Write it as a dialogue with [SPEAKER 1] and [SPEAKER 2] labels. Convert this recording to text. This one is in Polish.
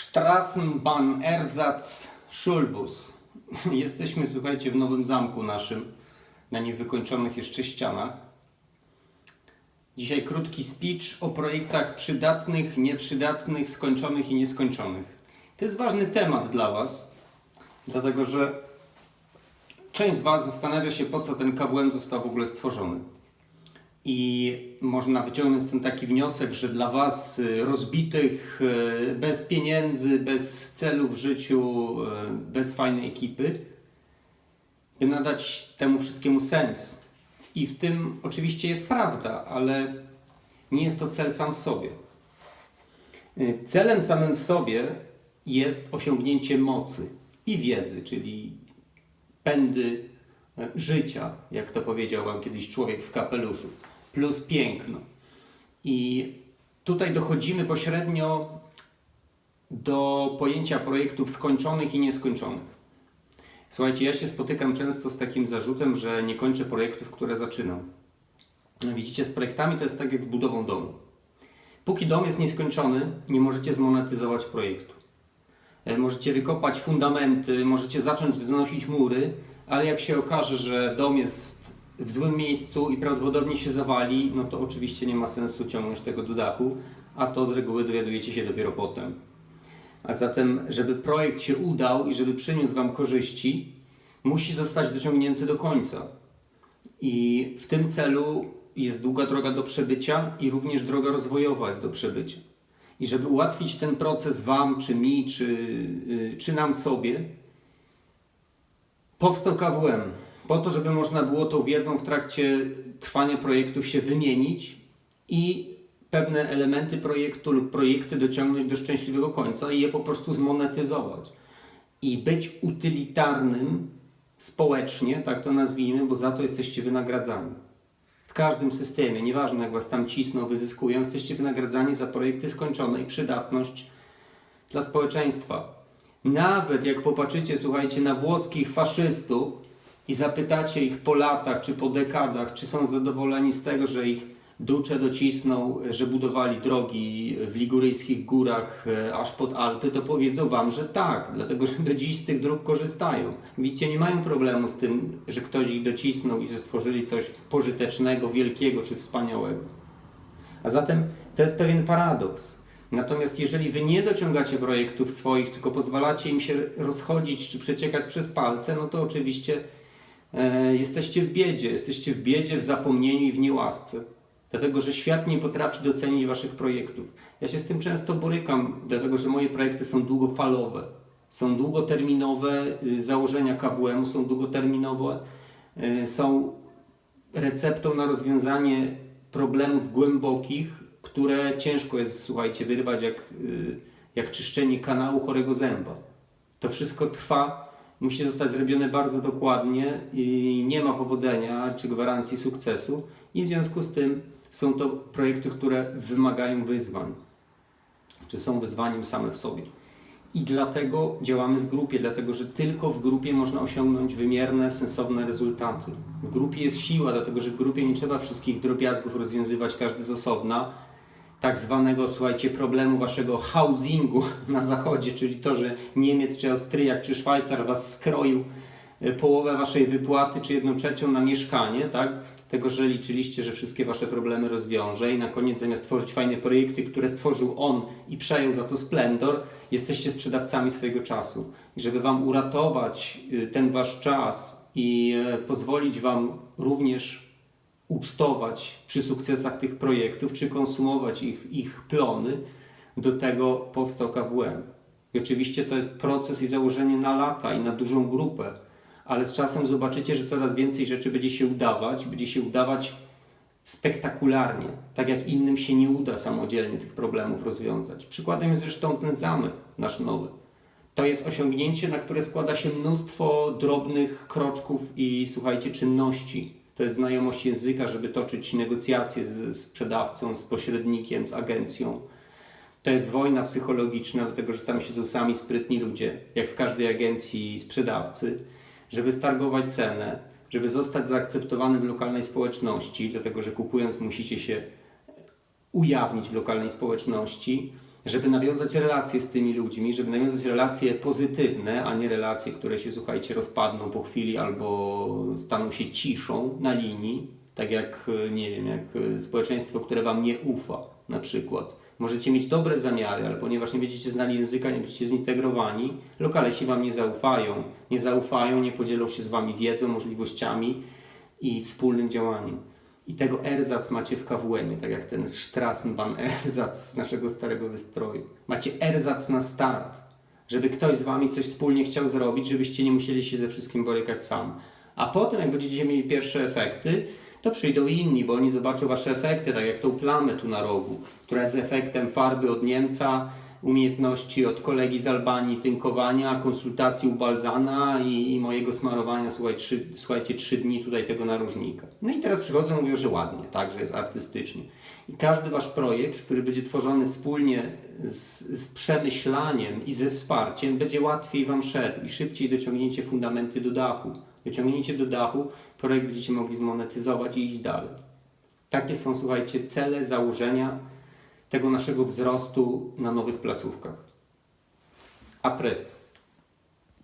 [SPEAKER 1] Straßenbahnersatz Schulbus. Jesteśmy, słuchajcie, w nowym zamku naszym, na niewykończonych jeszcze ścianach. Dzisiaj krótki speech o projektach przydatnych, nieprzydatnych, skończonych i nieskończonych. To jest ważny temat dla Was, dlatego że część z Was zastanawia się, po co ten KWM został w ogóle stworzony. I można wyciągnąć ten taki wniosek, że dla Was y, rozbitych, y, bez pieniędzy, bez celu w życiu, y, bez fajnej ekipy, by nadać temu wszystkiemu sens. I w tym oczywiście jest prawda, ale nie jest to cel sam w sobie. Celem samym w sobie jest osiągnięcie mocy i wiedzy, czyli pędy życia, jak to powiedział Wam kiedyś człowiek w kapeluszu, plus piękno. I tutaj dochodzimy pośrednio do pojęcia projektów skończonych i nieskończonych. Słuchajcie, ja się spotykam często z takim zarzutem, że nie kończę projektów, które zaczynam. Widzicie, z projektami to jest tak jak z budową domu. Póki dom jest nieskończony, nie możecie zmonetyzować projektu. E, Możecie wykopać fundamenty, możecie zacząć wznosić mury, ale jak się okaże, że dom jest w złym miejscu i prawdopodobnie się zawali, no to oczywiście nie ma sensu ciągnąć tego do dachu, a to z reguły dowiadujecie się dopiero potem. A zatem, żeby projekt się udał i żeby przyniósł Wam korzyści, musi zostać dociągnięty do końca. I w tym celu jest długa droga do przebycia i również droga rozwojowa jest do przebycia. I żeby ułatwić ten proces Wam, czy mi, czy, y, czy nam sobie, powstał KWM. Po to, żeby można było tą wiedzą w trakcie trwania projektów się wymienić i pewne elementy projektu lub projekty dociągnąć do szczęśliwego końca i je po prostu zmonetyzować. I być utylitarnym społecznie, tak to nazwijmy, bo za to jesteście wynagradzani. W każdym systemie, nieważne jak was tam cisną, wyzyskują, jesteście wynagradzani za projekty skończone i przydatność dla społeczeństwa. Nawet jak popatrzycie, słuchajcie, na włoskich faszystów i zapytacie ich po latach czy po dekadach, czy są zadowoleni z tego, że ich ducze docisną, że budowali drogi w liguryjskich górach e, aż pod Alpy, to powiedzą wam, że tak, dlatego że do dziś z tych dróg korzystają. Widzicie, nie mają problemu z tym, że ktoś ich docisnął i że stworzyli coś pożytecznego, wielkiego czy wspaniałego. A zatem to jest pewien paradoks. Natomiast jeżeli wy nie dociągacie projektów swoich, tylko pozwalacie im się rozchodzić czy przeciekać przez palce, no to oczywiście jesteście w biedzie. Jesteście w biedzie, w zapomnieniu i w niełasce. Dlatego, że świat nie potrafi docenić waszych projektów. Ja się z tym często borykam, dlatego że moje projekty są długofalowe. Są długoterminowe, y, założenia KWM są długoterminowe, y, są receptą na rozwiązanie problemów głębokich, które ciężko jest, słuchajcie, wyrwać jak, y, jak czyszczenie kanału chorego zęba. To wszystko trwa, musi zostać zrobione bardzo dokładnie i nie ma powodzenia czy gwarancji sukcesu i w związku z tym są to projekty, które wymagają wyzwań, czy są wyzwaniem same w sobie. I dlatego działamy w grupie, dlatego że tylko w grupie można osiągnąć wymierne, sensowne rezultaty. W grupie jest siła, dlatego że w grupie nie trzeba wszystkich drobiazgów rozwiązywać każdy z osobna. Tak zwanego, słuchajcie, problemu waszego housingu na zachodzie, czyli to, że Niemiec, czy Austriak, czy Szwajcar was skroił e, połowę waszej wypłaty, czy jedną trzecią na mieszkanie, tak? Tego, że liczyliście, że wszystkie wasze problemy rozwiąże i na koniec zamiast tworzyć fajne projekty, które stworzył on i przejął za to splendor, jesteście sprzedawcami swojego czasu. I żeby wam uratować y, ten wasz czas i e, pozwolić wam również ucztować przy sukcesach tych projektów, czy konsumować ich, ich plony, do tego powstał KWM. I oczywiście to jest proces i założenie na lata i na dużą grupę, ale z czasem zobaczycie, że coraz więcej rzeczy będzie się udawać, będzie się udawać spektakularnie, tak jak innym się nie uda samodzielnie tych problemów rozwiązać. Przykładem jest zresztą ten zamek nasz nowy. To jest osiągnięcie, na które składa się mnóstwo drobnych kroczków i słuchajcie, czynności. To jest znajomość języka, żeby toczyć negocjacje z sprzedawcą, z pośrednikiem, z agencją. To jest wojna psychologiczna, dlatego że tam siedzą sami sprytni ludzie, jak w każdej agencji sprzedawcy, żeby stargować cenę, żeby zostać zaakceptowanym w lokalnej społeczności, dlatego że kupując musicie się ujawnić w lokalnej społeczności żeby nawiązać relacje z tymi ludźmi, żeby nawiązać relacje pozytywne, a nie relacje, które się, słuchajcie, rozpadną po chwili albo staną się ciszą na linii, tak jak, nie wiem, jak społeczeństwo, które Wam nie ufa, na przykład. Możecie mieć dobre zamiary, ale ponieważ nie będziecie znali języka, nie będziecie zintegrowani, lokalesi Wam nie zaufają. Nie zaufają, nie podzielą się z Wami wiedzą, możliwościami i wspólnym działaniem. I tego erzac macie w KWM-ie, tak jak ten Strassenbahn erzac z naszego starego wystroju. Macie erzac na start, żeby ktoś z Wami coś wspólnie chciał zrobić, żebyście nie musieli się ze wszystkim borykać sam. A potem, jak będziecie mieli pierwsze efekty, to przyjdą inni, bo oni zobaczą Wasze efekty, tak jak tą plamę tu na rogu, która jest efektem farby od Niemca, umiejętności od kolegi z Albanii, tynkowania, konsultacji u Balzana i, i mojego smarowania, słuchaj, trzy, słuchajcie, trzy dni tutaj tego narożnika. No i teraz przychodzą i mówią, że ładnie, tak, że jest artystycznie. I każdy Wasz projekt, który będzie tworzony wspólnie z, z przemyślaniem i ze wsparciem, będzie łatwiej Wam szedł i szybciej dociągnięcie fundamenty do dachu. Dociągnięcie do dachu, projekt będziecie mogli zmonetyzować i iść dalej. Takie są, słuchajcie, cele, założenia tego naszego wzrostu na nowych placówkach. A presto.